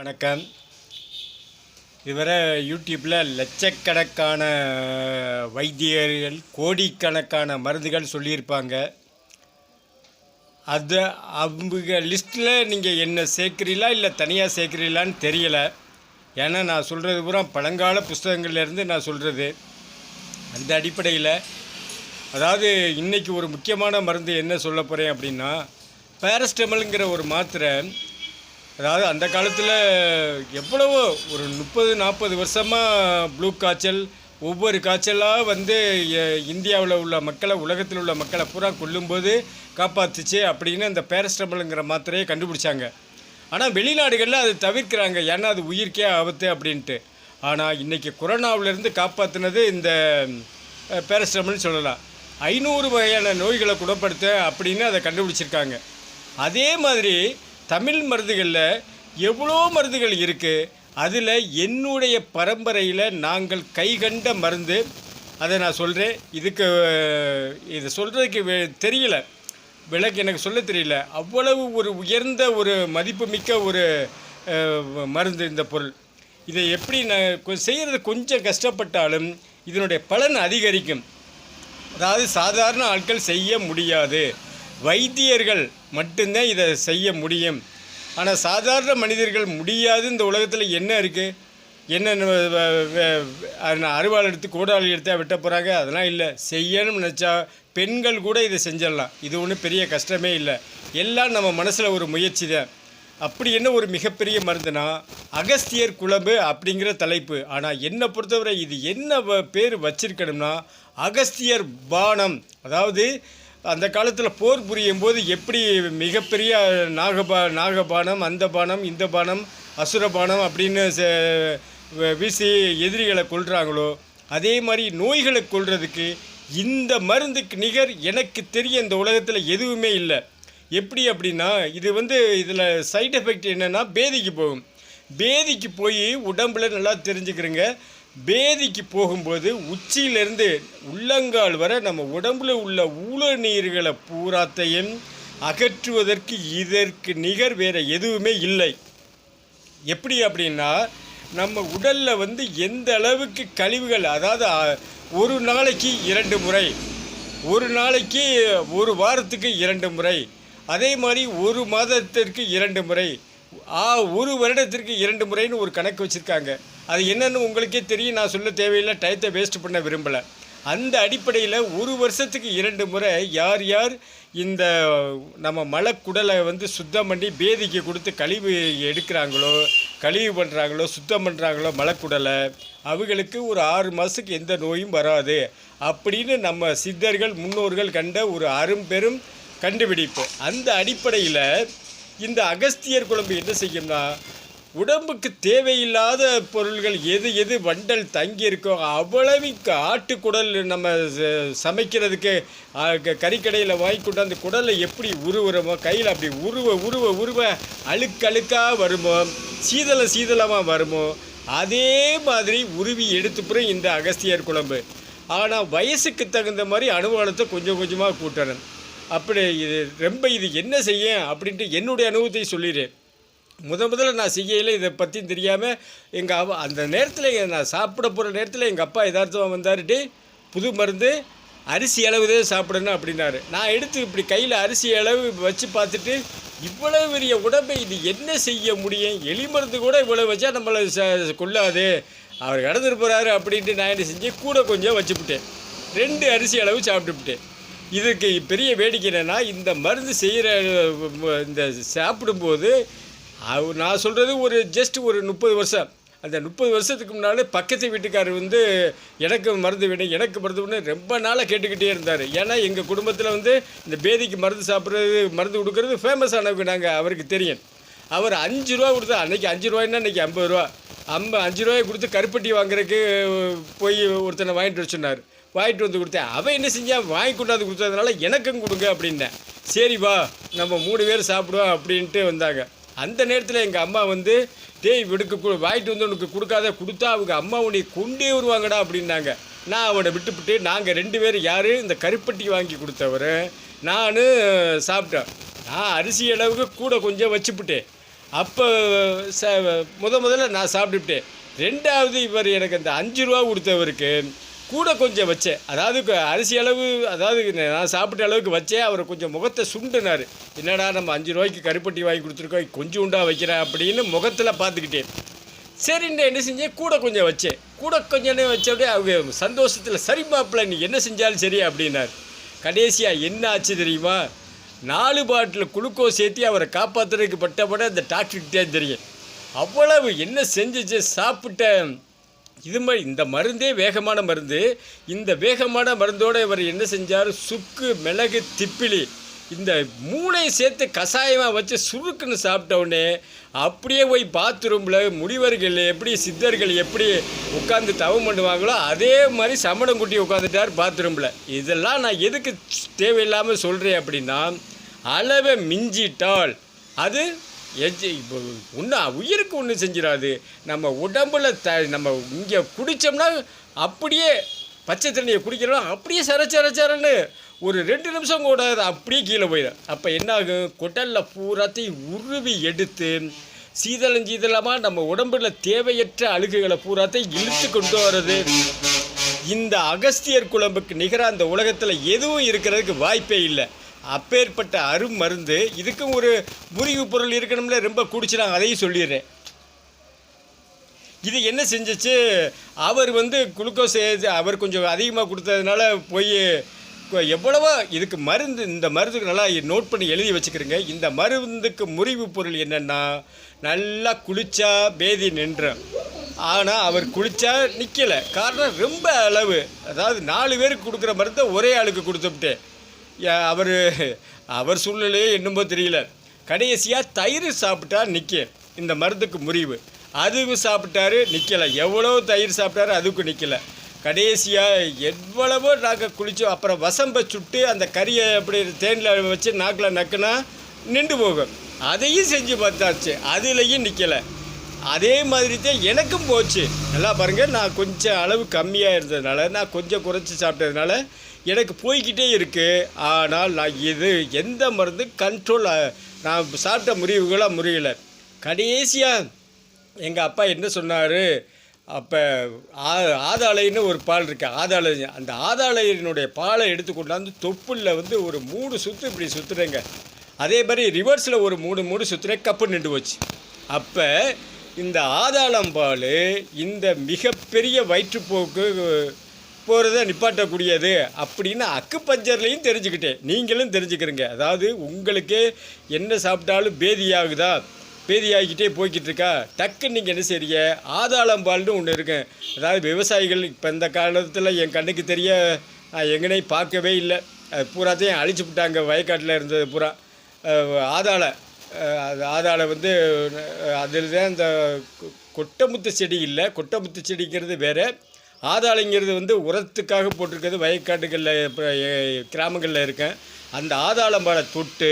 வணக்கம். இதுவரை யூடியூப்பில் லட்சக்கணக்கான வைத்தியர்கள் கோடிக்கணக்கான மருந்துகள் சொல்லியிருப்பாங்க. அது அவங்க லிஸ்ட்டில் நீங்கள் என்ன சேர்க்குறீங்களா இல்லை தனியாக சேர்க்குறீங்களான்னு தெரியலை. ஏன்னா நான் சொல்கிறது பூரா பழங்கால புஸ்தகங்கள்லேருந்து நான் சொல்கிறது அந்த அடிப்படையில். அதாவது இன்றைக்கி ஒரு முக்கியமான மருந்து என்ன சொல்ல போகிறேன் அப்படின்னா பேரஸ்டமல்ங்கிற ஒரு மாத்திரை அதாவது அந்த காலத்தில் எவ்வளவோ ஒரு முப்பது நாற்பது வருஷமாக ப்ளூ காய்ச்சல் ஒவ்வொரு காய்ச்சலாக வந்து இந்தியாவில் உள்ள மக்களை உலகத்தில் உள்ள மக்களை பூரா கொல்லும்போது காப்பாற்றுச்சு அப்படின்னு அந்த பேரஸ்டமலுங்கிற மாத்திரையை கண்டுபிடிச்சாங்க. ஆனால் வெளிநாடுகளில் அது தவிர்க்கிறாங்க. ஏன்னா அது உயிர்க்கே ஆபத்து அப்படின்ட்டு. ஆனால் இன்றைக்கி கொரோனாவிலேருந்து காப்பாற்றினது இந்த பேரஸ்டமல்னு சொல்லலாம். ஐநூறு வகையான நோய்களை குணப்படுத்த அப்படின்னு அதை கண்டுபிடிச்சிருக்காங்க. அதே மாதிரி தமிழ் மருந்துகளில் எவ்வளோ மருந்துகள் இருக்குது அதில் என்னுடைய பரம்பரையில் நாங்கள் கைகண்ட மருந்து. அதை நான் சொல்கிறேன் இதுக்கு இதை இது சொல்கிறதுக்கு தெரியல. விளக்கு எனக்கு சொல்ல தெரியல. அவ்வளவு ஒரு உயர்ந்த ஒரு மதிப்புமிக்க ஒரு மருந்து இந்த பொருள். இதை எப்படி நான் செய்கிறது கொஞ்சம் கஷ்டப்பட்டாலும் இதனுடைய பலன் அதிகரிக்கும். அதாவது சாதாரண ஆட்கள் செய்ய முடியாது. வைத்தியர்கள் மட்டும்தான் இதை செய்ய முடியும். ஆனால் சாதாரண மனிதர்கள் முடியாது இந்த உலகத்தில் என்ன இருக்குது என்னென்ன அறுவாள் எடுத்து கூடாளி எடுத்தா வெட்ட போகிறாங்க அதெல்லாம் இல்லை. செய்யணும்னு நினச்சா பெண்கள் கூட இதை செஞ்சிடலாம். இது ஒன்றும் பெரிய கஷ்டமே இல்லை. எல்லாம் நம்ம மனசில் ஒரு முயற்சி தான். அப்படி என்ன ஒரு மிகப்பெரிய மருந்துனா அகஸ்தியர் குழம்பு அப்படிங்கிற தலைப்பு. ஆனால் என்னை பொறுத்தவரை இது என்ன வ- பேர் வச்சிருக்கணும்னா அகஸ்தியர் பானம். அதாவது அந்த காலத்தில் போர் புரியும் போது எப்படி மிகப்பெரிய நாகபா நாகபானம் அந்த பானம் இந்த பானம் அசுரபானம் அப்படின்னு வீசி எதிரிகளை கொள்கிறாங்களோ அதே மாதிரி நோய்களை கொள்றதுக்கு இந்த மருந்துக்கு நிகர் எனக்கு தெரிய இந்த உலகத்தில் எதுவுமே இல்லை. எப்படி அப்படின்னா இது வந்து இதில் சைட் எஃபெக்ட் என்னென்னா பேதிக்கு போகும். பேதிக்கு போய் உடம்புல நல்லா தெரிஞ்சுக்கிறேங்க. பேதிக்கு போகும்போது உச்சியிலேருந்து உள்ளங்கால் வரை நம்ம உடம்புல உள்ள ஊழ நீர்களை பூராத்தையும் அகற்றுவதற்கு இதற்கு நிகர் வேறு எதுவுமே இல்லை. எப்படி அப்படின்னா நம்ம உடலில் வந்து எந்த அளவுக்கு கழிவுகள் அதாவது ஒரு நாளைக்கு இரண்டு முறை ஒரு நாளைக்கு ஒரு வாரத்துக்கு இரண்டு முறை அதே மாதிரி ஒரு மாதத்திற்கு இரண்டு முறை ஆ ஒரு வருடத்திற்கு இரண்டு முறைன்னு ஒரு கணக்கு வச்சுருக்காங்க. அது என்னென்னு உங்களுக்கே தெரியும். நான் சொல்ல தேவையில்லை. டயத்தை வேஸ்ட் பண்ண விரும்பலை. அந்த அடிப்படையில் ஒரு வருஷத்துக்கு இரண்டு முறை யார் யார் இந்த நம்ம மலக்குடலை வந்து சுத்தம் பண்ணி பேதிக்கு கொடுத்து கழிவு எடுக்கிறாங்களோ கழிவு பண்ணுறாங்களோ சுத்தம் பண்ணுறாங்களோ மலக்குடலை அவங்களுக்கு ஒரு ஆறு மாதத்துக்கு எந்த நோயும் வராது. அப்படின்னு நம்ம சித்தர்கள் முன்னோர்கள் கண்ட ஒரு அரும்பெரும் கண்டுபிடிப்பு. அந்த அடிப்படையில் இந்த அகஸ்தியர் குழம்பு என்ன செய்யும்னா உடம்புக்கு தேவையில்லாத பொருள்கள் எது எது வண்டல் தங்கியிருக்கோ அவ்வளவுக்கு ஆட்டுக்குடல் நம்ம ச- சமைக்கிறதுக்கு க- கறிக்கடையில் வாங்கி கொண்டாந்து குடலை எப்படி உருவுறமோ கையில் அப்படி உருவ உருவ உருவ அழுக்கழுக்காக வருமோ சீதள சீதளமாக வருமோ அதே மாதிரி உருவி எடுத்துப்புறம் இந்த அகஸ்தியர் குழம்பு. ஆனால் வயசுக்கு தகுந்த மாதிரி அனுபவத்தை கொஞ்சம் கொஞ்சமாக கூட்டணும். அப்படி இது ரொம்ப இது என்ன செய்ய அப்படின்ட்டு என்னுடைய அனுபவத்தை சொல்லிடுறேன். முத முதல்ல நான் செய்யல இதை பற்றி தெரியாமல் எங்கள் அவ அந்த நேரத்தில் நான் சாப்பிட போகிற நேரத்தில் எங்கள் அப்பா எதார்த்தமாக வந்தாருட்டி புது மருந்து அரிசி அளவு சாப்பிடணும் அப்படின்னாரு. நான் எடுத்து இப்படி கையில் அரிசி அளவு வச்சு பார்த்துட்டு இவ்வளவு பெரிய உடம்பை இது என்ன செய்ய முடியும்? எலி மருந்து கூட இவ்வளவு வச்சா நம்மளை ச கொள்ளாது. அவர் கடந்துட்டு போகிறாரு அப்படின்ட்டு நான் என்ன செஞ்சேன் கூட கொஞ்சம் வச்சுப்பிட்டேன் ரெண்டு அரிசி அளவு சாப்பிட்டுப்பிட்டேன் இதுக்கு பெரிய வேடிக்கை என்னன்னா இந்த மருந்து செய்கிற இந்த சாப்பிடும்போது அவர் நான் சொல்கிறது ஒரு ஜஸ்ட் ஒரு முப்பது வருஷம். அந்த முப்பது வருஷத்துக்கு முன்னால் பக்கத்து வீட்டுக்காரர் வந்து எனக்கு மருந்து விட எனக்கு மருந்து விட ரொம்ப நாளாக கேட்டுக்கிட்டே இருந்தார். ஏன்னா எங்கள் குடும்பத்தில் வந்து இந்த பேதிக்கு மருந்து சாப்பிட்றது மருந்து கொடுக்கறது ஃபேமஸ் ஆனவங்க நாங்கள் அவருக்கு தெரியும். அவர் அஞ்சு ரூபா கொடுத்தா அன்றைக்கி அஞ்சு ரூபாய்னா இன்றைக்கி ஐம்பது ரூபா. அம்ப அஞ்சு ரூபாய் கொடுத்து கருப்பட்டி வாங்குறதுக்கு போய் ஒருத்தனை வாங்கிட்டு வர சொன்னார். வாங்கிட்டு வந்து கொடுத்தேன். அவன் என்ன செஞ்சான் வாங்கி கொண்டாந்து கொடுத்ததுனால எனக்கும் கொடுங்க அப்படின்னேன். சரி வா நம்ம மூணு பேர் சாப்பிடுவோம் அப்படின்ட்டு வந்தாங்க. அந்த நேரத்தில் எங்கள் அம்மா வந்து டேய் விடுக்கு வாங்கிட்டு வந்து உனக்கு கொடுக்காத கொடுத்தா அவங்க அம்மா உன்னை கொண்டே வருவாங்கடா அப்படின்னாங்க. நான் அவனை விட்டுவிட்டு நாங்கள் ரெண்டு பேரும் யார் இந்த கருப்பட்டி வாங்கி கொடுத்தவர் நான் சாப்பிட்டேன் நான் அரிசி அளவுக்கு கூட கொஞ்சம் வச்சுப்புட்டேன். அப்போ ச முத முதல்ல நான் சாப்பிட்டுவிட்டேன் ரெண்டாவது இவர் எனக்கு அந்த அஞ்சு ரூபா கொடுத்தவருக்கு கூட கொஞ்சம் வச்சேன். அதாவது அரிசி அளவு அதாவது நான் சாப்பிட்ட அளவுக்கு வச்சேன் அவர் கொஞ்சம் முகத்தை சுண்டுனார். என்னடா நம்ம அஞ்சு ரூபாய்க்கு கருப்பட்டி வாங்கி கொடுத்துருக்கோம் கொஞ்சம் உண்டா வைக்கிறேன் அப்படின்னு முகத்தில் பார்த்துக்கிட்டேன் சரின்னு என்ன செஞ்சேன் கூட கொஞ்சம் வச்சேன். கூட கொஞ்சம் வச்ச அவங்க சந்தோஷத்தில் சரி மாப்பிள்ள நீ என்ன செஞ்சாலும் சரி அப்படின்னார். கடைசியாக என்ன ஆச்சு தெரியுமா? நாலு பாட்டில் குளுக்கோஸ் சேர்த்தி அவரை காப்பாற்றுறதுக்கு பட்டப்பட அந்த டாக்டர்கிட்டே தெரியும். அவ்வளவு என்ன செஞ்சிச்சு? சாப்பிட்ட இது மாதிரி இந்த மருந்தே வேகமான மருந்து. இந்த வேகமான மருந்தோடு இவர் என்ன செஞ்சார்? சுக்கு மிளகு திப்பிலி இந்த மூணையும் சேர்த்து கஷாயமாக வச்சு சுருக்குன்னு சாப்பிட்ட உடனே அப்படியே போய் பாத்ரூமில் முனிவர்கள் எப்படி சித்தர்கள் எப்படி உட்காந்து தவம் பண்ணுவாங்களோ அதே மாதிரி சமணம் குட்டி உட்காந்துட்டார் பாத்ரூமில். இதெல்லாம் நான் எதுக்கு தேவையில்லாமல் சொல்கிறேன் அப்படின்னா அளவை மிஞ்சிட்டால். அது எஜ் இப்போ ஒன்றா உயிருக்கு ஒன்றும் செஞ்சிடாது. நம்ம உடம்புல த நம்ம இங்கே குடித்தோம்னா அப்படியே பச்சை தண்ணியை குடிக்கிறோம் அப்படியே சரச்சரச்சரன்னு ஒரு ரெண்டு நிமிஷம் கூட அது அப்படியே கீழே போயிடும். அப்போ என்ன ஆகும் குடலில் பூராத்தையும் உருவி எடுத்து சீதளம் சீதளமாக நம்ம உடம்புல தேவையற்ற அழுகுகளை பூராத்தையும் இழுத்து கொண்டு வர்றது. இந்த அகஸ்தியர் குழம்புக்கு நிகராக அந்த உலகத்தில் எதுவும் இருக்கிறதுக்கு வாய்ப்பே இல்லை. அப்பேற்பட்ட அருமருந்து இதுக்கும் ஒரு முறிவு பொருள் இருக்கணும்ல ரொம்ப குடிச்சு நான் அதையும் சொல்லிடுறேன். இது என்ன செஞ்சிச்சு? அவர் வந்து குளுக்கோஸ் அவர் கொஞ்சம் அதிகமாக கொடுத்ததுனால போய் எவ்வளவோ இதுக்கு மருந்து இந்த மருந்துக்கு நல்லா நோட் பண்ணி எழுதி வச்சுக்கிறேங்க. இந்த மருந்துக்கு முறிவு பொருள் என்னென்னா நல்லா குளிச்சா பேதி நின்றோம். ஆனால் அவர் குளிச்சா நிற்கலை காரணம் ரொம்ப அளவு. அதாவது நாலு பேருக்கு கொடுக்குற மருந்தை ஒரே ஆளுக்கு கொடுத்துவிட்டேன் அவர் அவர் சூழ்நிலையே என்னமோ தெரியல. கடைசியாக தயிர் சாப்பிட்டா நிற்க இந்த மருந்துக்கு முறிவு. அதுவும் சாப்பிட்டாரு நிற்கலை எவ்வளோ தயிர் சாப்பிட்டாரு அதுக்கும் நிற்கலை கடைசியாக எவ்வளவோ நாங்கள் குளித்தோம் அப்புறம் வசம்பை சுட்டு அந்த கறியை அப்படி தேனில் வச்சு நாக்கில் நக்குனா நின்று போகும். அதையும் செஞ்சு பார்த்தாச்சு. அதுலேயும் நிற்கலை அதே மாதிரி தான் எனக்கும் போச்சு. நல்லா பாருங்கள் நான் கொஞ்சம் அளவு கம்மியாக இருந்ததுனால நான் கொஞ்சம் குறைச்சி சாப்பிட்டதுனால எனக்கு போய்கிட்டே இருக்குது ஆனால் நான் இது எந்த மருந்து கண்ட்ரோல் நான் சாப்பிட்ட முறிவுகளாக முறியலை. கடைசியாக எங்கள் அப்பா என்ன சொன்னார்? அப்போ ஆ ஆதாளைன்னு ஒரு பால் இருக்கு. ஆதாளை அந்த ஆதாளையினுடைய பாலை எடுத்து கொண்டாந்து தொப்புளில் வந்து ஒரு மூணு சுற்று இப்படி சுற்றுறேங்க அதே மாதிரி ரிவர்ஸில் ஒரு மூணு மூணு சுற்றுறேன் கப்பு நின்று போச்சு. அப்போ இந்த ஆதாளம் பால் இந்த மிகப்பெரிய வயிற்றுப்போக்கு போகிறத நிப்பாட்டக்கூடியது அப்படின்னு அக்குப்பஞ்சர்லையும் தெரிஞ்சுக்கிட்டேன். நீங்களும் தெரிஞ்சுக்கிறீங்க. அதாவது உங்களுக்கு என்ன சாப்பிட்டாலும் பேதியாகுதா? பேதியாகிக்கிட்டே போய்கிட்டு இருக்கா டக்குன்னு நீங்கள் என்ன செய்றீங்க? ஆதாளம்பால்னு ஒன்று இருக்கும் அதாவது விவசாயிகள் இப்போ இந்த காலத்தில் என் கண்ணுக்கு தெரிய நான் எங்கனையும் பார்க்கவே இல்லை. அது பூராத்தையும் அழிச்சு விட்டாங்க. வயக்காட்டில் இருந்தது பூரா. ஆதாள அது ஆதாள வந்து அதில் தான் இந்த கொ- கொட்டமுத்து செடி இல்லை. கொட்டமுத்து செடிங்கிறது வேறு. ஆதாளங்கிறது வந்து உரத்துக்காக போட்டிருக்கிறது வயக்காட்டுகளில் இப்போ கிராமங்களில் இருக்கேன். அந்த ஆதாளம்பாலை தொட்டு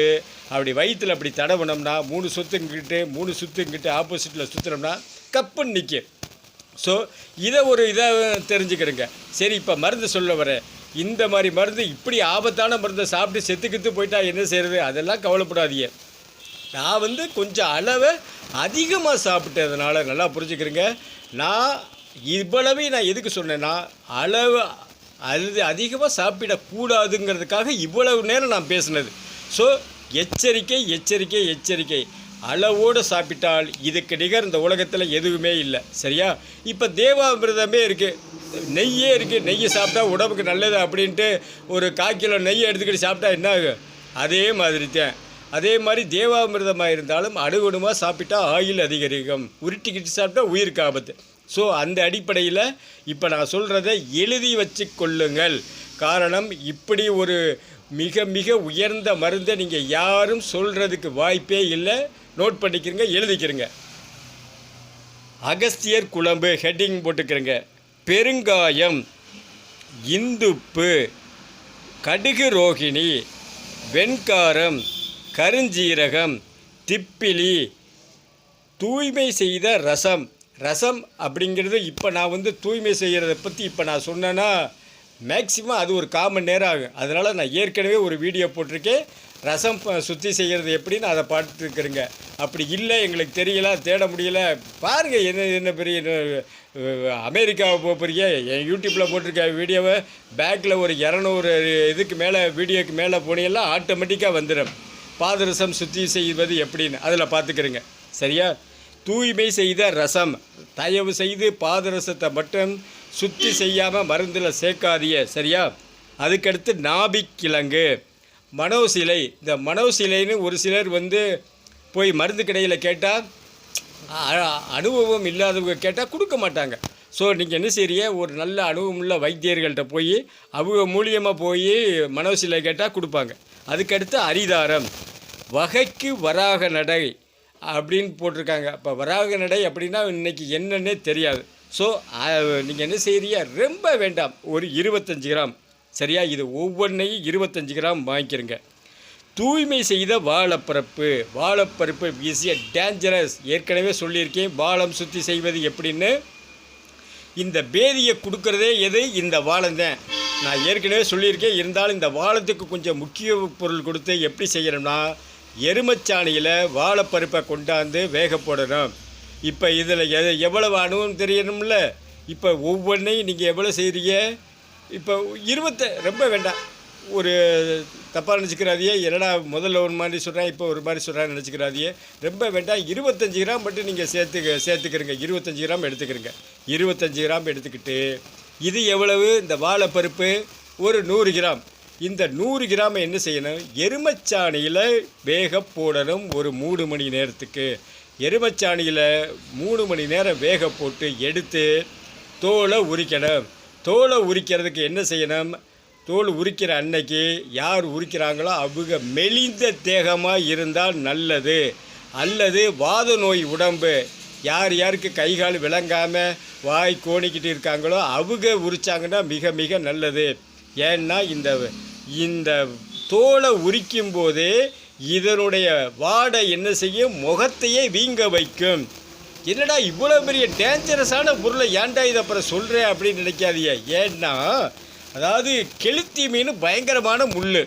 அப்படி வயிற்றில் அப்படி தடவினோம்னா மூணு சுத்துங்கிட்டு மூணு சுத்துங்கிட்டு ஆப்போசிட்டில் சுற்றுனோம்னா கப்புன்னு நிற்கும் ஸோ இதை ஒரு இதை தெரிஞ்சுக்கிறேங்க. சரி இப்போ மருந்து சொல்ல வரேன். இந்த மாதிரி மருந்து இப்படி ஆபத்தான மருந்தை சாப்பிட்டு செத்துக்கித்து போயிட்டா என்ன செய்கிறது அதெல்லாம் கவலைப்படாதீங்க. நான் வந்து கொஞ்சம் அளவை அதிகமாக சாப்பிட்டதுனால நல்லா புரிஞ்சுக்கிறேங்க. நான் இவ்வளவு நான் எதுக்கு சொன்னேன்னா அளவு அது அதிகமாக சாப்பிடக்கூடாதுங்கிறதுக்காக இவ்வளவு நேரம் நான் பேசுனது. ஸோ எச்சரிக்கை எச்சரிக்கை எச்சரிக்கை. அளவோடு சாப்பிட்டால் இதுக்கு நிகர் இந்த உலகத்தில் எதுவுமே இல்லை. சரியா? இப்போ தேவாமிரதமே இருக்குது நெய்யே இருக்குது நெய்யை சாப்பிட்டா உடம்புக்கு நல்லது அப்படின்ட்டு ஒரு கால் கிலோ நெய்யை எடுத்துக்கிட்டு சாப்பிட்டா என்ன ஆகும் அதே மாதிரி தான். அதே மாதிரி தேவாமிர்தமாக இருந்தாலும் அணுகுணமாக சாப்பிட்டா ஆயில் அதிகரிக்கும். உருட்டிக்கிட்டு சாப்பிட்டா உயிருக்கு ஆபத்து. ஸோ அந்த அடிப்படையில் இப்போ நான் சொல்கிறத எழுதி வச்சு கொள்ளுங்கள். காரணம் இப்படி ஒரு மிக மிக உயர்ந்த மருந்தை நீங்கள் யாரும் சொல்கிறதுக்கு வாய்ப்பே இல்லை. நோட் பண்ணிக்கிறங்க எழுதிக்கிறங்க. அகஸ்தியர் குழம்பு ஹெட்டிங் போட்டுக்கிறங்க. பெருங்காயம் இந்துப்பு கடுகு ரோகிணி வெண்காரம் கருஞ்சீரகம் திப்பிலி தூய்மை செய்த ரசம். ரசம் அப்படிங்கிறது இப்போ நான் வந்து தூய்மை செய்கிறத பற்றி இப்போ நான் சொன்னேன்னா மேக்சிமம் அது ஒரு காமன் நேரம் ஆகும். அதனால் நான் ஏற்கனவே ஒரு வீடியோ போட்டிருக்கேன். ரசம் சுற்றி சுத்தி செய்கிறது எப்படின்னு அதை பார்த்துருக்குறங்க அப்படி இல்லை எங்களுக்கு தெரியல தேட முடியல. பாருங்கள் என்ன என்ன பெரிய அமெரிக்காவை போக போறீங்க என் யூடியூப்பில் போட்டிருக்க வீடியோவை பேக்கில் ஒரு இரநூறு இதுக்கு மேலே வீடியோக்கு மேலே போனீங்கன்னா ஆட்டோமேட்டிக்காக வந்துடும். பாதரசம் சுத்தி செய்வது எப்படின்னு. அதில் பார்த்துக்கிறேங்க. சரியா? தூய்மை செய்த ரசம். தயவு செய்து பாதரசத்தை மட்டும் சுத்தி செய்யாமல் மருந்தில் சேர்க்காதிய சரியா? அதுக்கடுத்து நாபிக்கிழங்கு. மனோசிலை. இந்த மனோசிலைன்னு ஒரு சிலர் வந்து போய் மருந்து கடையில் கேட்டால் அனுபவம் இல்லாதவங்க கேட்டால் கொடுக்க மாட்டாங்க. ஸோ நீங்கள் என்ன செய்ய ஒரு நல்ல அனுபவம் உள்ள வைத்தியர்கள்ட்ட போய் அவங்க மூலியமாக போய் மனோசிலை கேட்டால் கொடுப்பாங்க. அதுக்கடுத்து அரிதாரம். வகைக்கு வராக நடை. அப்படின்னு போட்டிருக்காங்க. இப்போ வராக நடை அப்படின்னா இன்னைக்கு என்னன்னே தெரியாது. ஸோ நீங்கள் என்ன செய்கிறீங்க ரொம்ப வேண்டாம். ஒரு இருபத்தஞ்சி கிராம். சரியா? இது ஒவ்வொன்றையும் இருபத்தஞ்சி கிராம் வாங்கிக்கிறங்க. தூய்மை செய்த வாழைப்பரப்பு. வாழைப்பருப்பு ஈஸிய டேஞ்சரஸ் ஏற்கனவே சொல்லியிருக்கேன். வாழம் சுத்தி செய்வது எப்படின்னு? இந்த பேதியை கொடுக்கறதே எது? இந்த வாழந்தேன் நான் ஏற்கனவே சொல்லியிருக்கேன். இருந்தாலும் இந்த வாழத்துக்கு கொஞ்சம் முக்கிய பொருள் கொடுத்து எப்படி செய்யணும்னா எருமச்சாணியில் வாழைப்பருப்பை கொண்டாந்து வேக போடணும். இப்போ இதில் எ எவ்வளவு அணுவும் தெரியணும்ல? இப்போ ஒவ்வொன்றையும் நீங்கள் எவ்வளோ செய்கிறீங்க இப்போ இருபத்த ரொம்ப வேண்டாம். ஒரு தப்பாக நினச்சிக்கிறாதியே என்னடா முதல்ல ஒரு மாதிரி சொல்கிறேன் இப்போ ஒரு மாதிரி சொல்கிறான்னு நினச்சிக்கிறாதியே. ரொம்ப வேண்டாம் இருபத்தஞ்சி கிராம் மட்டும் நீங்கள் சேர்த்து சேர்த்துக்கிறங்க. இருபத்தஞ்சி கிராம் எடுத்துக்கிறங்க. இருபத்தஞ்சி கிராம் எடுத்துக்கிட்டு இது எவ்வளவு? இந்த வாழைப்பருப்பு ஒரு நூறு கிராம். இந்த நூறு கிராம் என்ன செய்யணும்? எருமச்சாணியில் வேக போடணும் ஒரு மூணு மணி நேரத்துக்கு. எருமச்சாணியில் மூணு மணி நேரம் வேக போட்டு எடுத்து தோலை உரிக்கணும். தோலை உரிக்கிறதுக்கு என்ன செய்யணும்? தோல் உரிக்கிற அன்னைக்கு யார் உரிக்கிறாங்களோ அவங்க மெலிந்த தேகமாக இருந்தால் நல்லது. அல்லது வாத நோய் உடம்பு. யார் யாருக்கு கை கால் விளங்காமல் வாய் கோணிக்கிட்டு இருக்காங்களோ அவங்க உரிச்சாங்கன்னா மிக மிக நல்லது. ஏன்னா இந்த இந்த தோலை உரிக்கும் போதே இதனுடைய வாடை என்ன செய்யும்? முகத்தையே வீங்க வைக்கும். என்னடா இவ்வளோ பெரிய டேஞ்சரஸான பொருளை ஏன்டா இதை அப்புறம் சொல்கிறேன் அப்படின்னு நினைக்காதீங்க. ஏன்னா அதாவது கெளுத்தி மீன் பயங்கரமான முள்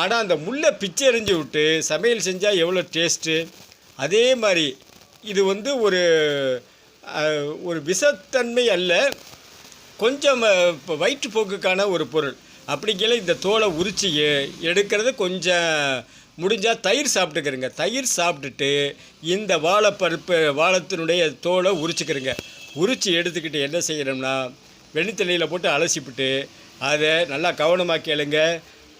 ஆனால் அந்த முள்ளை பிச்சை எறிஞ்சு விட்டு சமையல் செஞ்சால் எவ்வளோ டேஸ்ட்டு அதே மாதிரி இது வந்து ஒரு ஒரு விஷத்தன்மை அல்ல. கொஞ்சம் இப்போ வயிற்றுப்போக்குக்கான ஒரு பொருள். அப்படிங்கிற இந்த தோலை உரித்து எடுக்கிறது கொஞ்சம் முடிஞ்சால் தயிர் சாப்பிட்டுக்கிறங்க. தயிர் சாப்பிட்டுட்டு இந்த வாழைப்பருப்பு வாழைத்தினுடைய தோலை உரிச்சுக்கிறங்க. உரித்து எடுத்துக்கிட்டு என்ன செய்யணும்னா வெண்ணித்தண்ணியில் போட்டு அலசிப்பிட்டு அதை நல்லா கவனமாக கேளுங்க.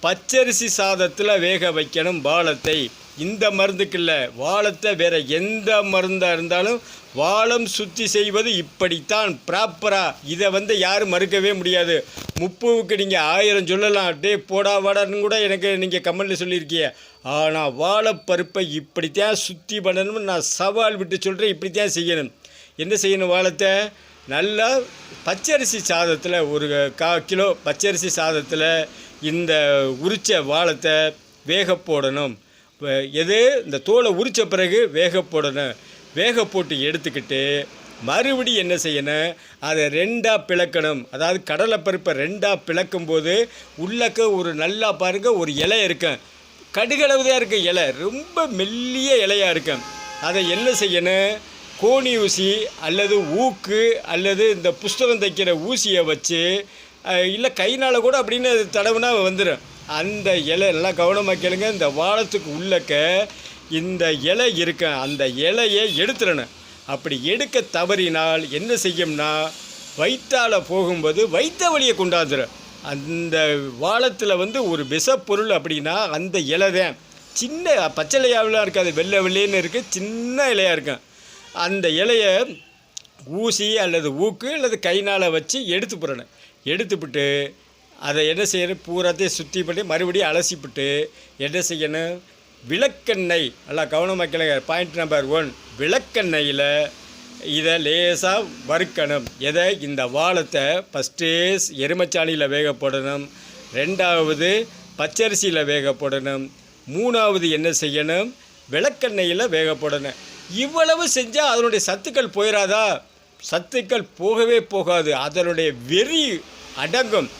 பச்சரிசி சாதத்தில் வேக வைக்கணும் வாழத்தை இந்த மருந்துக்கு இல்லை வாழத்தை வேறு எந்த மருந்தாக இருந்தாலும் வாழம் சுத்தி செய்வது இப்படித்தான் ப்ராப்பராக இதை வந்து யாரும் மறுக்கவே முடியாது. முப்பவுக்கு நீங்கள் ஆயிரம் சொல்லலாம் டே போடா வாடான்னு கூட எனக்கு நீங்கள் கமெண்டில் சொல்லியிருக்கீங்க. ஆனால் வாழைப்பருப்பை இப்படித்தான் சுத்தி பண்ணணும்னு நான் சவால் விட்டு சொல்கிறேன் இப்படித்தான் செய்யணும். என்ன செய்யணும் வாழத்தை? நல்லா பச்சரிசி சாதத்தில் ஒரு கா கிலோ பச்சரிசி சாதத்தில் இந்த உரிச்ச வாழத்தை வேக போடணும். எது? இந்த தோலை உரித்த பிறகு வேக போடணும். வேக போட்டு எடுத்துக்கிட்டு மறுபடி என்ன செய்யணும்? அதை ரெண்டாக பிளக்கணும். அதாவது கடலைப்பருப்பை ரெண்டாக பிளக்கும் போது உள்ளக்க ஒரு நல்லா பாருங்க ஒரு இலை இருக்கும். கடுகளவு தான் இருக்கும் இலை. ரொம்ப மெல்லிய இலையாக இருக்கும். அதை என்ன செய்யணும்? கோணி ஊசி அல்லது ஊக்கு அல்லது இந்த புஸ்தகம் தைக்கிற ஊசியை வச்சு இல்லை கைனால் கூட அப்படின்னு தடவுனா வந்துடும் அந்த இலை நல்லா கவனமாக கேளுங்க. இந்த வாழத்துக்கு உள்ளக்க இந்த இலை இருக்க அந்த இலையை எடுத்துடணும். அப்படி எடுக்க தவறினால் என்ன செய்யும்னா வயிற்றால் போகும்போது வயிற்ற வழியை கொண்டாந்துடும் அந்த வாழத்தில் வந்து ஒரு விஷப்பொருள் அப்படின்னா அந்த இலை தான். சின்ன பச்சை இலையாவெலாம் இருக்காது வெள்ளை வெள்ளைன்னு இருக்குது சின்ன இலையாக இருக்கும் அந்த இலையை ஊசி அல்லது ஊக்கு அல்லது கைனால் வச்சு எடுத்து போடணும். எடுத்துவிட்டு அதை என்ன செய்யணும்? பூராத்தையும் சுற்றி பண்ணி மறுபடியும் அலசிப்பிட்டு என்ன செய்யணும்? விளக்கெண்ணெய். நல்லா கவனமாக கேளுங்க. பாயிண்ட் நம்பர் ஒன் விளக்கெண்ணெயில் இதை லேசாக வறுக்கணும். எதை? இந்த வாழத்தை ஃபஸ்ட்டு எருமச்சாணியில் வேக போடணும். ரெண்டாவது பச்சரிசியில் வேக போடணும். மூணாவது என்ன செய்யணும்? விளக்கெண்ணெயில் வேக போடணும். இவ்வளவு செஞ்சால் அதனுடைய சத்துக்கள் போயிடாதா சத்துக்கள் போகவே போகாது. அதனுடைய வெறி அடங்கும்.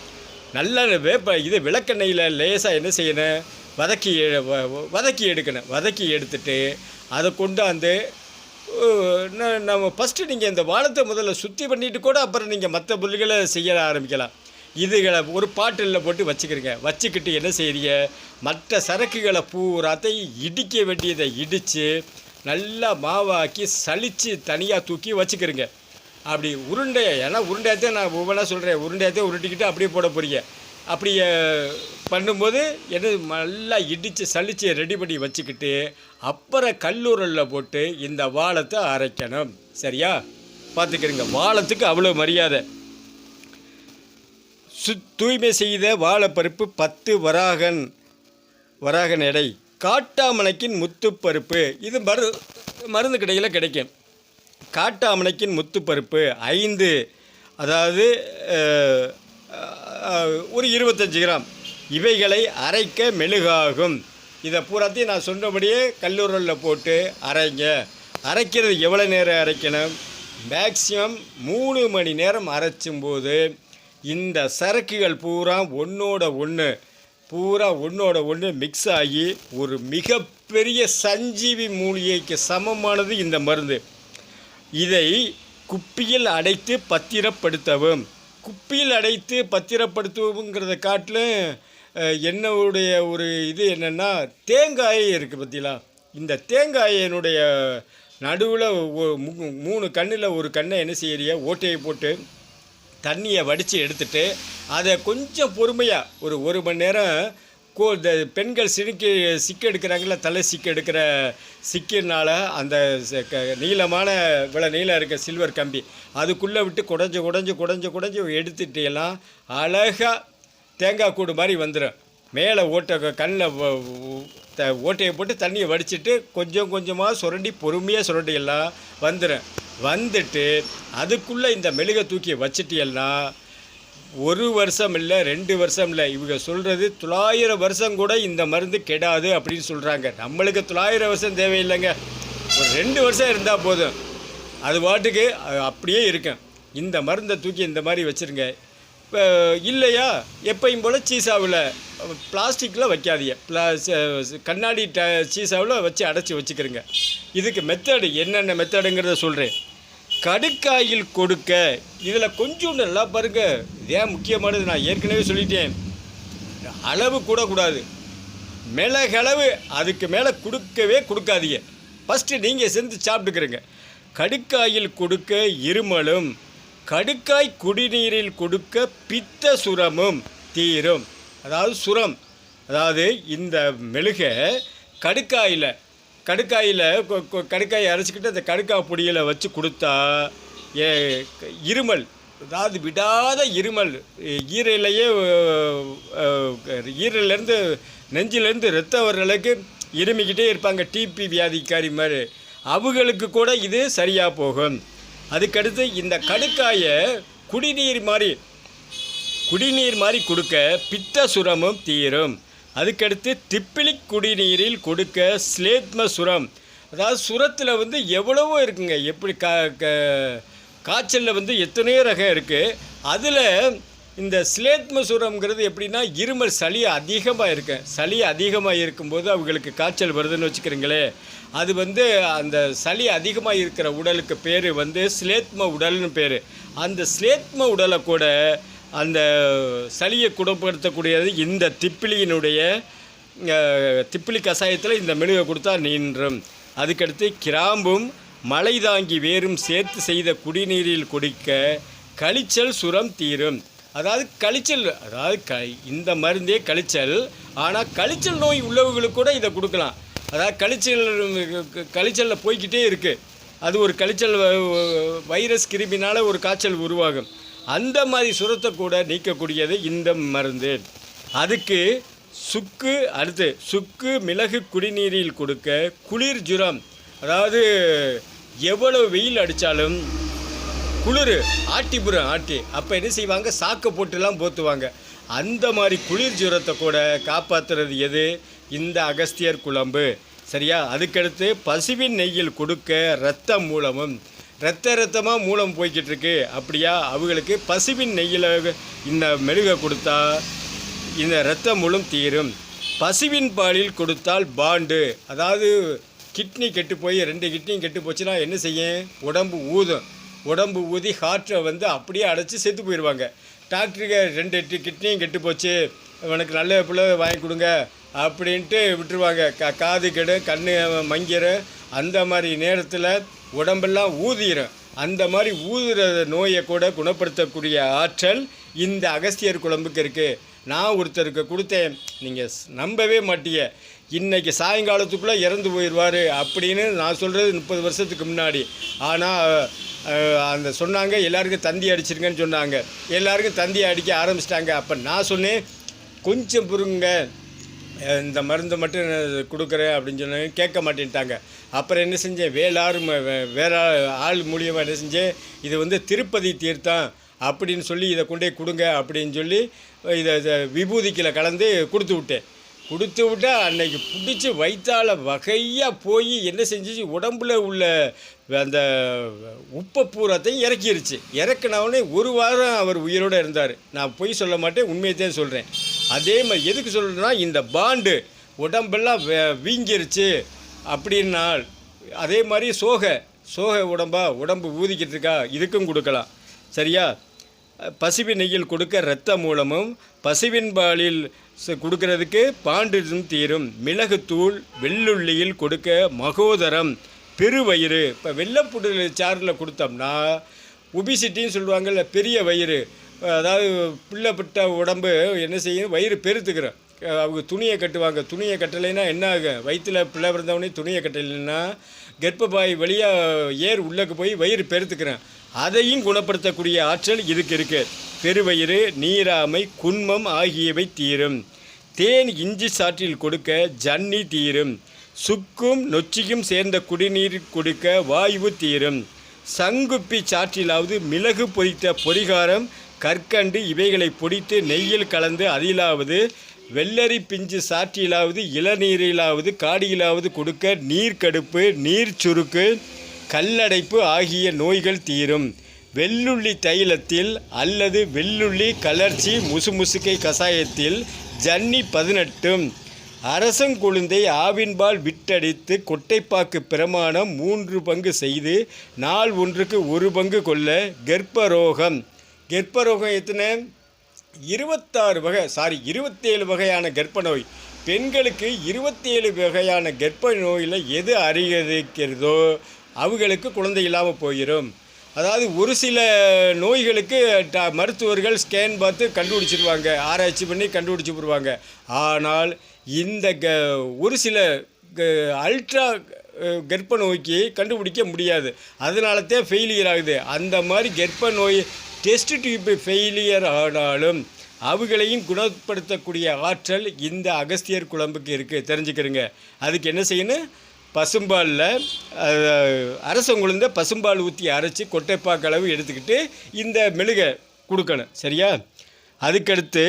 நல்ல வேப்ப இது விளக்கெண்ணெயில் லேசாக என்ன செய்யணும் வதக்கி எ- வ- வதக்கி எடுக்கணும். வதக்கி எடுத்துட்டு அதை கொண்டாந்து நம்ம ஃபஸ்ட்டு நீங்கள் இந்த வானத்தை முதல்ல சுத்தி பண்ணிட்டு கூட அப்புறம் நீங்கள் மற்ற புல்லுகளை செய்ய ஆரம்பிக்கலாம். இதுகளை ஒரு பாட்டிலில் போட்டு வச்சுக்கிறீங்க வச்சுக்கிட்டு என்ன செய்றீங்க? மற்ற சரக்குகளை பூராத்தையும் இடிக்க வேண்டியதை இடித்து நல்லா மாவாக்கி சளிச்சு தனியாக தூக்கி வச்சுக்கிறீங்க அப்படி உருண்டை ஏன்னா உருண்டையத்தையும் நான் ஒவ்வொன்றா சொல்கிறேன் உருண்டையத்தையும் உருட்டிக்கிட்டு அப்படியே போட போகிறீங்க அப்படி பண்ணும்போது என்ன நல்லா இடித்து சளிச்சு ரெடி பண்ணி வச்சுக்கிட்டு அப்புறம் கல்லூரலில் போட்டு இந்த வாழத்தை அரைக்கணும். சரியா? பார்த்துக்கிறீங்க. வாழத்துக்கு அவ்வளோ மரியாதை. சு தூய்மை செய்த வாழைப்பருப்பு பத்து வராகன் வராகன் எடை. காட்டாமலைக்கின் முத்துப்பருப்பு. இது மரு மருந்து கடையில் கிடைக்கும். காட்டாமணக்கின் முத்துப்பருப்பு ஐந்து அதாவது ஒரு இருபத்தஞ்சி கிராம். இவைகளை அரைக்க மெழுகாகும். இதை பூராத்தையும் நான் சொன்னபடியே கல்லூரலில் போட்டு அரைங்க. அரைக்கிறது எவ்வளோ நேரம் அரைக்கணும்? மேக்ஸிமம் மூணு மணி நேரம் அரைச்சும் போது இந்த சரக்குகள் பூரா ஒன்றோட ஒன்று பூரா ஒன்றோட ஒன்று மிக்ஸ் ஆகி ஒரு மிகப்பெரிய சஞ்சீவி மூலிகைக்கு சமமானது இந்த மருந்து. இதை குப்பியில் அடைத்து பத்திரப்படுத்தவும். குப்பியில் அடைத்து பத்திரப்படுத்தவுங்கிறத காட்டிலும் என்னுடைய ஒரு இது என்னென்னா தேங்காய் இருக்குது பார்த்தீங்களா இந்த தேங்காயினுடைய நடுவில் மூணு கண்ணில் ஒரு கண்ணை என்ன செய்கிறிய ஓட்டையை போட்டு தண்ணியை வடித்து எடுத்துட்டு அதை கொஞ்சம் பொறுமையாக ஒரு ஒரு மணி நேரம் கோ இந்த பெண்கள் சிறுக்கி சிக்கு எடுக்கிறாங்கள தலை சிக்கு எடுக்கிற சிக்கினால அந்த க- நீளமான இவ்வளோ நீளம் இருக்க சில்வர் கம்பி அதுக்குள்ளே விட்டு குடஞ்சு குடஞ்சு குடஞ்சு குடஞ்சு எடுத்துட்டீங்கன்னா அழகாக தேங்காய் கூடு மாதிரி வந்துடும். மேலே ஓட்டை கண்ணில் த ஓட்டையை போட்டு தண்ணியை வடிச்சிட்டு கொஞ்சம் கொஞ்சமாக சுரண்டி பொறுமையாக சுரண்டியெல்லாம் வந்துடும். வந்துட்டு அதுக்குள்ளே இந்த மெழுகை தூக்கி வச்சுட்டியெல்லாம் ஒரு வருஷம் இல்லை ரெண்டு வருஷம் இல்லை. இவங்க சொல்கிறது தொள்ளாயிரம் வருஷம் கூட இந்த மருந்து கெடாது அப்படின்னு சொல்கிறாங்க நம்மளுக்கு தொள்ளாயிரம் வருஷம் தேவையில்லைங்க. ஒரு ரெண்டு வருஷம் இருந்தால் போதும். அது பாட்டுக்கு அப்படியே இருக்கும். இந்த மருந்தை தூக்கி இந்த மாதிரி வச்சுருங்க. இப்போ இல்லையா? எப்பையும் போல் சீசாவில் பிளாஸ்டிக்கில் வைக்காதீங்க. பிளா கண்ணாடி ட சீசாவில் வச்சு அடைச்சி வச்சுக்கிறங்க. இதுக்கு மெத்தடு என்னென்ன மெத்தடுங்கிறத சொல்கிறேன் கடுக்காயில் கொடுக்க. இதில் கொஞ்சம் நல்லா பாருங்கள் ஏன் முக்கியமானது? நான் ஏற்கனவே சொல்லிட்டேன். அளவு கூட கூடாது. மிளகளவு அதுக்கு மேலே கொடுக்கவே கொடுக்காதீங்க. ஃபஸ்ட்டு நீங்கள் செஞ்சு சாப்பிட்டுக்கிறங்க. கடுக்காயில் கொடுக்க இருமலும் கடுக்காய் குடிநீரில் கொடுக்க பித்த சுரமும் தீரும். அதாவது சுரம். அதாவது இந்த மெழுகை கடுக்காயில் கடுக்காயில் கொ- கடுக்காயை அரைச்சிக்கிட்டு அந்த கடுக்காய் பொடியில் வச்சு கொடுத்தா ஏ இருமல் அதாவது விடாத இருமல். ஈரலையே ஈரலேருந்து நெஞ்சிலேருந்து ரத்தம் வர்ற அளவுக்கு இருமிக்கிட்டே இருப்பாங்க டிபி வியாதிக்காரி மாதிரி. அவங்களுக்கு கூட இது சரியாக போகும். அதுக்கடுத்து இந்த கடுக்காயை குடிநீர் மாதிரி குடிநீர் மாதிரி கொடுக்க பித்த சுரமும் தீரும். அதுக்கடுத்து திப்பிலி குடிநீரில் கொடுக்க ஸ்லேத்ம சுரம் அதாவது சுரத்தில் வந்து எவ்வளவோ இருக்குங்க. எப்படி கா க- காய்ச்சலில் வந்து எத்தனையோ ரகம் இருக்குது அதில் இந்த ஸ்லேத்ம சுரம்ங்கிறது எப்படின்னா இருமல் சளி அதிகமாக இருக்கும் சளி அதிகமாக இருக்கும்போது அவங்களுக்கு காய்ச்சல் வருதுன்னு வச்சுக்கிறீங்களே. அது வந்து அந்த சளி அதிகமாக இருக்கிற உடலுக்கு பேர் வந்து ஸ்லேத்ம உடல்னு பேர். அந்த ஸ்லேத்ம உடலை கூட அந்த சளியை குணப்படுத்தக்கூடியது இந்த திப்பிலியினுடைய திப்பிலி கஷாயத்தில் இந்த மெழுகை கொடுத்தா நின்றும். அதுக்கடுத்து கிராம்பும் மலை தாங்கி வேரும் சேர்த்து செய்த குடிநீரில் குடிக்க கழிச்சல் சுரம் தீரும். அதாவது கழிச்சல் அதாவது க இந்த மருந்தே கழிச்சல். ஆனால் கழிச்சல் நோய் உள்ளவங்களுக்கு கூட இதை கொடுக்கலாம். அதாவது கழிச்சல் கழிச்சலில் போய்கிட்டே இருக்குது அது ஒரு கழிச்சல் வ- வைரஸ் கிருமினால் ஒரு காய்ச்சல் உருவாகும். அந்த மாதிரி சுரத்தை கூட நீக்கக்கூடியது இந்த மருந்து. அதுக்கு சுக்கு அடுத்து சுக்கு மிளகு குடிநீரில் கொடுக்க குளிர் ஜுரம். அதாவது எவ்வளவு வெயில் அடித்தாலும் குளிர் ஆட்டிபுரம் ஆட்டி. அப்போ என்ன செய்வாங்க? சாக்கை போட்டுலாம் போத்துவாங்க. அந்த மாதிரி குளிர் ஜுரத்தை கூட காப்பாற்றுறது எது? இந்த அகஸ்தியர் குழம்பு. சரியா? அதுக்கடுத்து பசுவின் நெய்யில் கொடுக்க இரத்த மூலமும். ரத்த ரத்தமாக மூலம் போய்கிட்டு இருக்கு அப்படியா? அவங்களுக்கு பசுவின் நெய்யில் இந்த மெழுகை கொடுத்தா இந்த ரத்தம் மூலம் தீரும். பசுவின் பாலில் கொடுத்தால் பாண்டு. அதாவது கிட்னி கெட்டு போய் ரெண்டு கிட்னியும் கெட்டு போச்சுன்னா என்ன செய்யும்? உடம்பு ஊதும். உடம்பு ஊதி ஹார்ட்டை வந்து அப்படியே அடைச்சி செத்து போயிடுவாங்க. டாக்டருக்கு ரெண்டு எட்டு கிட்னியும் கெட்டு போச்சு. உனக்கு நல்ல பிள்ளை வாங்கி கொடுங்க. அப்படின்ட்டு விட்டுருவாங்க. கா காது கெடு கண் மங்கிற அந்த மாதிரி நேரத்தில் உடம்பெல்லாம் ஊதிரும் அந்த மாதிரி ஊதுற நோயை கூட குணப்படுத்தக்கூடிய ஆற்றல் இந்த அகஸ்தியர் குழம்புக்கு இருக்குது நான் ஒருத்தருக்கு கொடுத்தேன். நீங்கள் நம்பவே மாட்டிய இன்றைக்கி சாயங்காலத்துக்குள்ளே இறந்து போயிடுவார் அப்படின்னு நான் சொல்கிறது முப்பது வருஷத்துக்கு முன்னாடி. ஆனால் அந்த சொன்னாங்க எல்லாருக்கும் தந்தி அடிச்சிருங்கன்னு சொன்னாங்க. எல்லாருக்கும் தந்தி அடிக்க ஆரம்பிச்சிட்டாங்க. அப்போ நான் சொன்னேன் கொஞ்சம் பொறுங்க இந்த மருந்து மட்டும் நான் கொடுக்குறேன் அப்படின்னு சொன்னாங்க கேட்க மாட்டேன்ட்டாங்க. அப்புறம் என்ன செஞ்சேன்? வேளாறு வே- வேற ஆள் மூலியமாக என்ன செஞ்சேன்? இது வந்து திருப்பதி தீர்த்தம் அப்படின்னு சொல்லி இதை கொண்டே கொடுங்க அப்படின்னு சொல்லி இதை இதை விபூதிக்கில் கலந்து கொடுத்து விட்டேன். கொடுத்து விட்டா அன்னைக்கு பிடிச்சி வயிற்றால் வகையாக போய் என்ன செஞ்சிச்சு? உடம்புல உள்ள அந்த உப்பை பூராத்தையும் இறக்கிருச்சு. இறக்குனவுடனே ஒரு வாரம் அவர் உயிரோடு இருந்தார். நான் பொய் சொல்ல மாட்டேன் உண்மையை தான் சொல்கிறேன் அதே மாதிரி எதுக்கு சொல்கிறேன்னா இந்த பாண்டு உடம்பெல்லாம் வீங்கிருச்சு அப்படின்னால் அதே மாதிரி சோகை சோகை உடம்பா உடம்பு ஊதிக்கிட்டு இருக்கா இதுக்கும் கொடுக்கலாம். சரியா? பசுவி நெய்யில் கொடுக்க இரத்த மூலமும் பசுவின் பாலில் கொடுக்கறதுக்கு பாண்டிதும் தீரும். மிளகுத்தூள் வெள்ளுள்ளியில் கொடுக்க மகோதரம் பெருவயிறு. இப்போ வெள்ளப்புடல் சாறில் கொடுத்தோம்னா ஒபிசிட்டின்னு சொல்லுவாங்கல்ல பெரிய வயிறு. அதாவது பிள்ளைப்பட்ட உடம்பு என்ன செய்யும்? வயிறு பெருத்துக்கிறோம். அவங்க துணியை கட்டுவாங்க. துணியை கட்டலைன்னா என்ன ஆகும்? வயிற்றில் பிள்ளை பிறந்தவனே துணியை கட்டலைன்னா கர்ப்பப்பாய் வழியாக ஏர் உள்ளக்கு போய் வயிறு பெருத்துக்கிறேன் அதையும் குணப்படுத்தக்கூடிய ஆற்றல் இதுக்கு இருக்கு. பெருவயிறு நீராமை குன்மம் ஆகியவை தீரும். தேன் இஞ்சி சாற்றில் கொடுக்க ஜன்னி தீரும். சுக்கும் நொச்சியும் சேர்ந்த குடிநீர் கொடுக்க வாயு தீரும். சங்குப்பி சாற்றிலாவது மிளகு பொரித்த பொரிகாரம் கற்கண்டு இவைகளை பொடித்து நெய்யில் கலந்து அதிலாவது வெள்ளரி பிஞ்சு சாற்றிலாவது இளநீரிலாவது காடியிலாவது கொடுக்க நீர்க்கடுப்பு நீர் சுருக்கு கல்லடைப்பு ஆகிய நோய்கள் தீரும். வெள்ளுள்ளி தைலத்தில் அல்லது வெள்ளுள்ளி கலர்ச்சி முசுமுசுக்கை கசாயத்தில் ஜன்னி பதினெட்டும் அரசங்குழுந்தை ஆவின்பால் விட்டடித்து கொட்டைப்பாக்கு பிரமாணம் மூன்று பங்கு செய்து நாள் ஒன்றுக்கு ஒரு பங்கு கொள்ள கர்ப்பரோகம். கர்ப்பரோகம் எத்தனை? இருபத்தாறு வகை சாரி இருபத்தேழு வகையான கர்ப்ப நோய் பெண்களுக்கு இருபத்தேழு வகையான கர்ப்ப நோயில் எது அறிகிறதோ அவங்களுக்கு குழந்தை இல்லாமல் போயிடும் அதாவது ஒரு சில நோய்களுக்கு ட மருத்துவர்கள் ஸ்கேன் பார்த்து கண்டுபிடிச்சிருவாங்க. ஆராய்ச்சி பண்ணி கண்டுபிடிச்சி போடுவாங்க. ஆனால் இந்த க ஒரு சில க அல்ட்ரா கர்ப்ப நோய்க்கு கண்டுபிடிக்க முடியாது. அதனால தான் ஃபெயிலியர் ஆகுது. அந்த மாதிரி கர்ப்ப நோய் டெஸ்ட் டியூப் ஃபெயிலியர் ஆனாலும் அவங்களையும் குணப்படுத்தக்கூடிய ஆற்றல் இந்த அகஸ்தியர் குழம்புக்கு இருக்குது தெரிஞ்சுக்கிறங்க. அதுக்கு என்ன செய்யணும்? பசும்பாலில் அரசங்குழுந்த பசும்பால் ஊற்றி அரைச்சி கொட்டைப்பாக்கு அளவு எடுத்துக்கிட்டு இந்த மெழுகை கொடுக்கணும். சரியா? அதுக்கடுத்து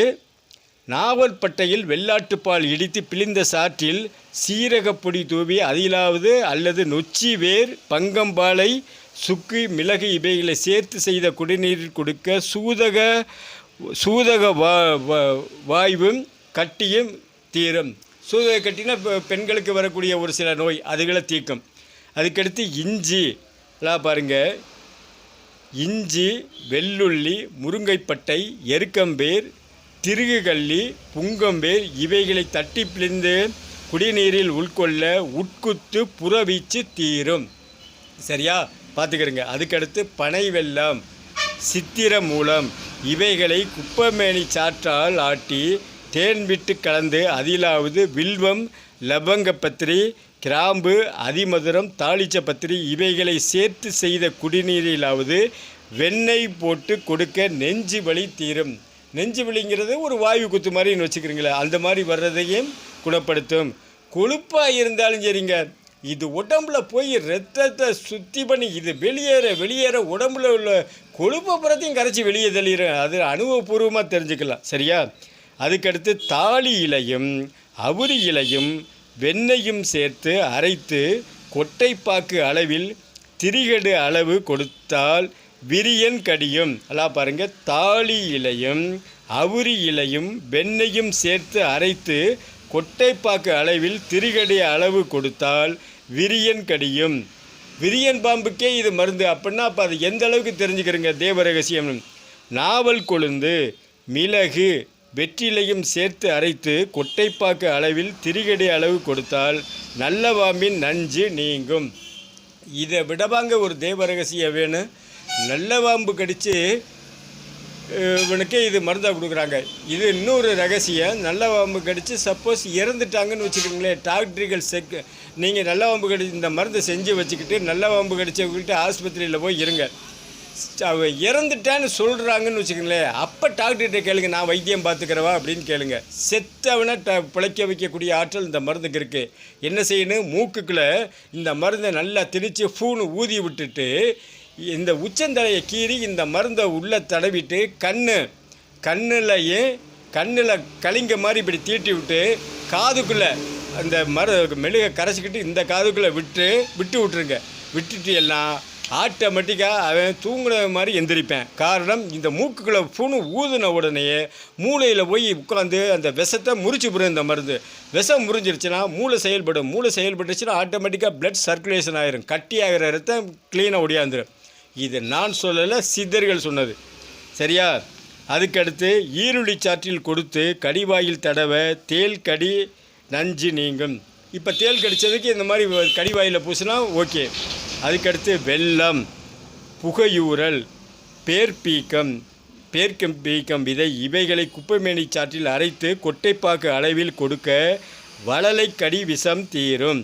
நாவல்பட்டையில் வெள்ளாட்டுப்பால் இடித்து பிழிந்த சாற்றில் சீரகப்பொடி தூவி அதிலாவது அல்லது நொச்சி வேர் பங்கம்பாலை சுக்கு மிளகு இவைகளை சேர்த்து செய்த குடிநீரில் கொடுக்க சூதக சூதக வா வா- வாய்வும் கட்டியும் தீரும். சூதுவை கட்டினா இப்போ பெண்களுக்கு வரக்கூடிய ஒரு சில நோய் அதுகளை தீர்க்கும். அதுக்கடுத்து இஞ்சி. எல்லாம் பாருங்கள் இஞ்சி வெள்ளுள்ளி முருங்கைப்பட்டை எருக்கம்பேர் திருகுகள்ளி புங்கம்பேர் இவைகளை தட்டி பிழிந்து குடிநீரில் உட்கொள்ள உட்குத்து புறவீச்சு தீரும். சரியா? பார்த்துக்கிறங்க அதுக்கடுத்து பனை வெள்ளம் சித்திர மூலம் இவைகளை குப்பமேனி சாற்றால் ஆட்டி தேன் விட்டு கலந்து அதிலாவது வில்வம் லவங்கப்பத்திரி கிராம்பு அதிமதுரம் தாளிச்ச பத்திரி இவைகளை சேர்த்து செய்த குடிநீரிலாவது வெண்ணெய் போட்டு கொடுக்க நெஞ்சு வலி தீரும். நெஞ்சு வலிங்கிறது ஒரு வாயு குத்து மாதிரின்னு வச்சுக்கிறீங்களே அந்த மாதிரி வர்றதையும் குணப்படுத்தும். கொழுப்பாக இருந்தாலும் சரிங்க. இது உடம்புல போய் ரத்தத்தை சுத்தி பண்ணி இது வெளியேற வெளியேற உடம்புல உள்ள கொழுப்பை புறத்தையும் கரைச்சி வெளியே தெளிகிறேன் அது அனுபவபூர்வமாக தெரிஞ்சுக்கலாம். சரியா? அதுக்கடுத்து தாலி இலையும் அவுரி இலையும் வெண்ணையும் சேர்த்து அரைத்து கொட்டைப்பாக்கு அளவில் திரிகடு அளவு கொடுத்தால் விரியன் கடியும். எல்லாம் பாருங்கள் தாலி இலையும் அவுரி இலையும் வெண்ணையும் சேர்த்து அரைத்து கொட்டைப்பாக்கு அளவில் திரிகடி அளவு கொடுத்தால் விரியன் கடியும். விரியன் பாம்புக்கே இது மருந்து. அப்படின்னா அப்போ அது எந்த அளவுக்கு தெரிஞ்சுக்கிறீங்க? தேவ ரகசியம். நாவல் கொழுந்து மிளகு வெற்றிலையும் சேர்த்து அரைத்து கொட்டைப்பாக்கு அளவில் திரிகடி அளவு கொடுத்தால் நல்ல நஞ்சு நீங்கும். இதை விடவாங்க ஒரு தேவ ரகசியம் வேணும் நல்ல வாம்பு கடித்து இவனுக்கே இது மருந்தாக கொடுக்குறாங்க. இது இன்னொரு ரகசியம். நல்ல பாம்பு கடித்து சப்போஸ் இறந்துட்டாங்கன்னு வச்சுக்கோங்களேன் டாக்டர்கள் செக் நீங்கள் நல்ல பாம்பு கடி இந்த மருந்தை செஞ்சு வச்சுக்கிட்டு நல்ல பாம்பு கடிச்சவங்கள்ட்ட ஆஸ்பத்திரியில் போய் இருங்க. இறந்துட்டான்னு சொல்கிறாங்கன்னு வச்சுக்கோங்களேன். அப்போ டாக்டர்கிட்ட கேளுங்க நான் வைத்தியம் பார்த்துக்கிறவா அப்படின்னு கேளுங்க. செத்தவனை ட பிழைக்க வைக்கக்கூடிய ஆற்றல் இந்த மருந்துக்கு இருக்குது என்ன செய்யணும்? மூக்குக்குள்ளே இந்த மருந்தை நல்லா திணித்து ஃபூனு ஊதி விட்டுட்டு இந்த உச்சந்தலையை கீறி இந்த மருந்தை உள்ளே தடவிட்டு கண் கண்ணுலையே கண்ணில் கலிங்க மாதிரி இப்படி தீட்டி விட்டு காதுக்குள்ளே அந்த மரு மெழுகை கரைச்சிக்கிட்டு இந்த காதுக்குள்ளே விட்டு விட்டு விட்ருங்க விட்டுட்டு எல்லாம் ஆட்டோமேட்டிக்காக அவன் தூங்குன மாதிரி எந்திரிப்பேன். காரணம் இந்த மூக்குக்குள்ளே புணு ஊதுன உடனேயே மூளையில் போய் உட்காந்து அந்த விஷத்தை முறிச்சு விடும் இந்த மருந்து. விஷம் முறிஞ்சிருச்சுன்னா மூளை செயல்படும். மூளை செயல்பட்டுச்சுன்னா ஆட்டோமேட்டிக்காக பிளட் சர்க்குலேஷன் ஆயிரும். கட்டி ஆகிற ரத்தம் க்ளீனாக ஒடியாந்துடும் இது நான் சொல்லலை சித்தர்கள் சொன்னது. சரியா? அதுக்கடுத்து ஈருளி சாற்றில் கொடுத்து கடிவாயில் தடவ தேல் கடி நஞ்சு நீங்கும். இப்போ தேல் கடிச்சதுக்கு இந்த மாதிரி கடிவாயில் பூசினா ஓகே. அதுக்கடுத்து வெள்ளம் புகையூறல் பேர்பீக்கம் பேர்க்கம் பீக்கம் விதை இவைகளை குப்பைமேனி சாற்றில் அரைத்து கொட்டைப்பாக்கு அளவில் கொடுக்க வளலை கடி விஷம் தீரும்.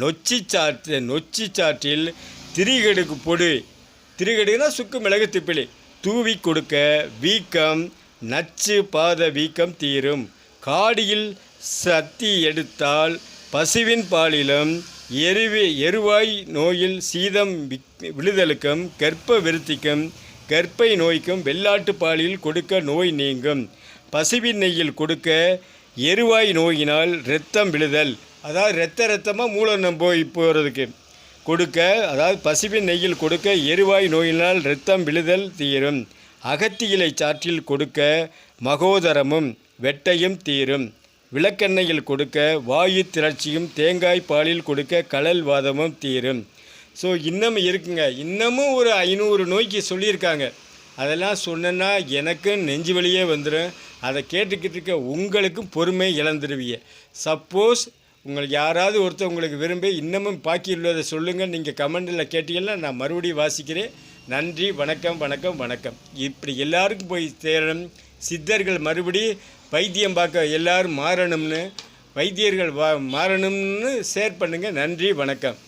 நொச்சி சாற்று நொச்சி சாற்றில் திரிகடுக்கு பொடு. திரிகடுனா சுக்கு மிளகு திப்பிலி. தூவி கொடுக்க வீக்கம் நச்சு பாத வீக்கம் தீரும். காடியில் சத்தி எடுத்தால் பசுவின் பாலிலும் எருவி எருவாய் நோயில் சீதம் விக்- விழுதலுக்கும் கற்ப விருத்திக்கும் கற்பை நோய்க்கும் வெள்ளாட்டு பாலில் கொடுக்க நோய் நீங்கும். பசுவின் நெய்யில் கொடுக்க எருவாய் நோயினால் இரத்தம் விழுதல். அதாவது இரத்த இரத்தமாக மூலம் போய் போகிறதுக்கு கொடுக்க அதாவது பசுவின் நெய்யில் கொடுக்க எருவாய் நோயினால் இரத்தம் விழுதல் தீரும். அகத்தியிலை சாற்றில் கொடுக்க மகோதரமும் வெட்டையும் தீரும். விளக்கெண்ணெயில் கொடுக்க வாயு திரட்சியும் தேங்காய் பாலில் கொடுக்க கடல் வாதமும் தீரும். ஸோ இன்னமும் இருக்குங்க. இன்னமும் ஒரு ஐநூறு நோய்க்கு சொல்லியிருக்காங்க. அதெல்லாம் சொன்னேன்னா எனக்கும் நெஞ்சு வலியே வந்துடும் அதை கேட்டுக்கிட்டு இருக்க உங்களுக்கும் பொறுமை இழந்துருவீங்க. சப்போஸ் உங்களுக்கு யாராவது ஒருத்தர் உங்களுக்கு விரும்பி இன்னமும் பாக்கி உள்ளதை சொல்லுங்கள் நீங்கள் கமெண்டில் கேட்டீங்கன்னா நான் மறுபடியும் வாசிக்கிறேன். நன்றி வணக்கம் வணக்கம் வணக்கம். இப்படி எல்லாருக்கும் போய் சேரணும். சித்தர்கள் மறுபடி வைத்தியம் பார்க்க எல்லாரும் மாறணும்னு வைத்தியர்கள் வா மாறணும்னு ஷேர் பண்ணுங்கள் நன்றி வணக்கம்.